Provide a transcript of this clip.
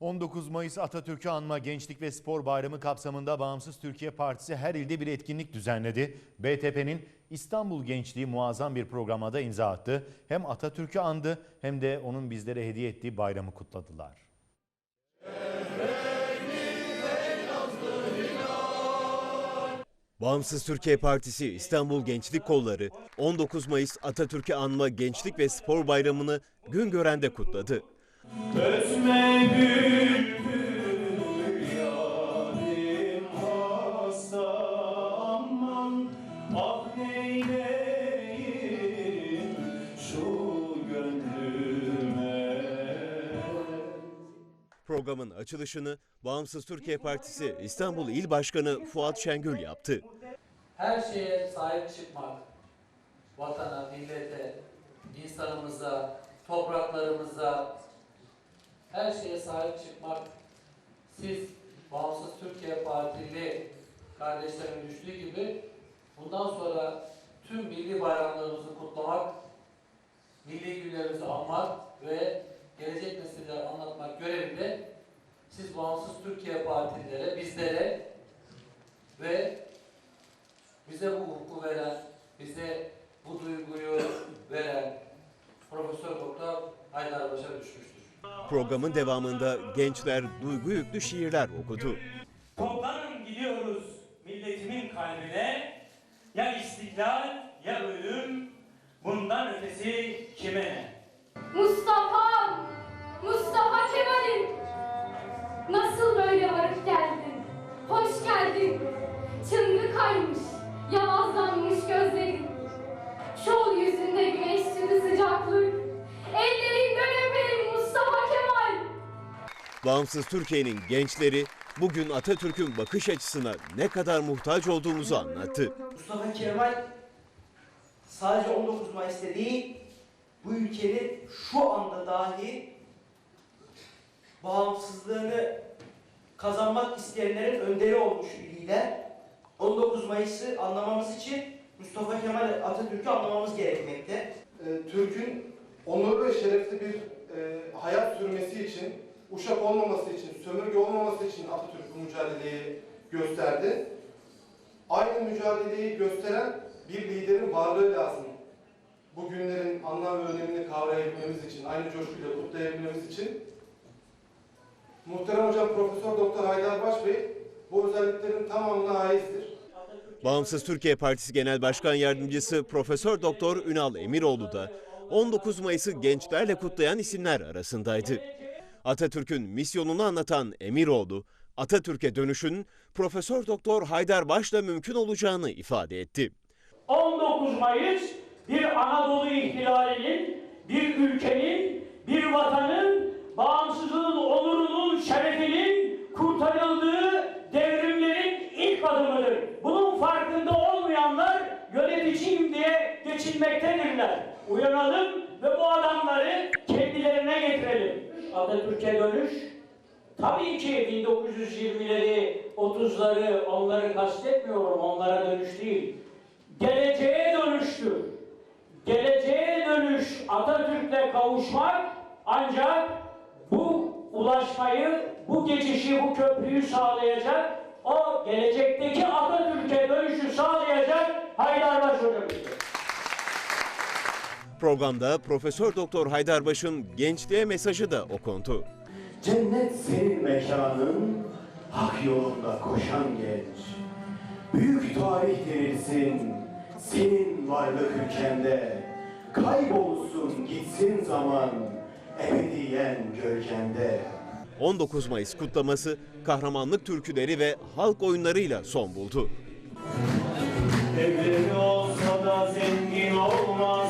19 Mayıs Atatürk'ü anma Gençlik ve Spor Bayramı kapsamında Bağımsız Türkiye Partisi her ilde bir etkinlik düzenledi. BTP'nin İstanbul Gençliği muazzam bir programa da imza attı. Hem Atatürk'ü andı hem de onun bizlere hediye ettiği bayramı kutladılar. Bağımsız Türkiye Partisi İstanbul Gençlik Kolları 19 Mayıs Atatürk'ü anma Gençlik ve Spor Bayramı'nı Güngören'de kutladı. Ötme bülbül yarim hasta aman Ah neyleyim şu gönlüme Programın açılışını Bağımsız Türkiye Partisi İstanbul İl Başkanı Fuat Şengül yaptı. her şeye sahip çıkmak, vatana, millete, insanımıza, topraklarımıza, her şeye sahip çıkmak, siz Bağımsız Türkiye Partili kardeşlerimin düştüğü gibi bundan sonra tüm milli bayramlarımızı kutlamak, milli günlerimizi anmak ve gelecek nesillere anlatmak görevinde siz Bağımsız Türkiye Partililere, bizlere ve bize bu hukuku veren, bize bu duyguyu veren Profesör Doktor Haydar Baş'a düşmüştür. Programın devamında gençler duygu yüklü şiirler okudu. Toplanın gidiyoruz milletimin kalbine Ya istiklal ya ölüm Bundan ötesi kime ne? Mustafa, Mustafa Kemal'im. Nasıl böyle varıp geldin? Hoş geldin. Çınlı kaymış, yalazlanmış gözlerin. Şol yüzünde güneş sütü sıcaklık. Bağımsız Türkiye'nin gençleri bugün Atatürk'ün bakış açısına ne kadar muhtaç olduğumuzu anlattı. Mustafa Kemal sadece 19 Mayıs'ta değil, bu ülkenin şu anda dahi bağımsızlığını kazanmak isteyenlerin önderi olmuş bir lider. 19 Mayıs'ı anlamamız için Mustafa Kemal Atatürk'ü anlamamız gerekmekte. e, Türk'ün onurlu ve şerefli bir e, hayat sürmesi için, uşak olmaması için, sömürge olmaması için Atatürk bu mücadeleyi gösterdi. Aynı mücadeleyi gösteren bir liderin varlığı lazım. Bu günlerin anlam ve önemini kavrayabilmemiz için, aynı coşkuyla kutlayabilmemiz için. Muhterem Hocam Profesör Doktor Haydar Baş Bey bu özelliklerin tamamına haizdir. Bağımsız Türkiye Partisi Genel Başkan Yardımcısı Profesör Doktor Ünal Emiroğlu da 19 Mayıs'ı gençlerle kutlayan isimler arasındaydı. Atatürk'ün misyonunu anlatan Emiroğlu, Atatürk'e dönüşün Profesör Doktor Haydar Baş'la mümkün olacağını ifade etti. 19 Mayıs bir Anadolu ihtilalinin, bir ülkenin, bir vatanın bağımsızlığın, onurunun, şerefinin kurtarıldığı devrimlerin ilk adımıdır. Bunun farkında olmayanlar yöneticiyim diye geçinmektedirler. Uyanalım ve bu adamları. Atatürk'e dönüş Tabii ki 1920'leri, 30'ları onları kastetmiyorum, onlara dönüş değil. Geleceğe dönüştür. Geleceğe dönüş Atatürk'le kavuşmak ancak bu ulaşmayı, bu geçişi, bu köprüyü sağlayacak, o gelecekteki Atatürk'e dönüşü sağlayacak Haydarbaş hocamızdır. Programda Profesör Doktor Haydar Baş'ın gençliğe mesajı da okundu. Cennet senin mekanın, hak yolunda koşan genç. Büyük tarih denilsin, senin varlık ülkende. Kaybolsun gitsin zaman, ebediyen gölgende. 19 Mayıs kutlaması kahramanlık türküleri ve halk oyunlarıyla son buldu. Evleri olsa da zengin olmaz.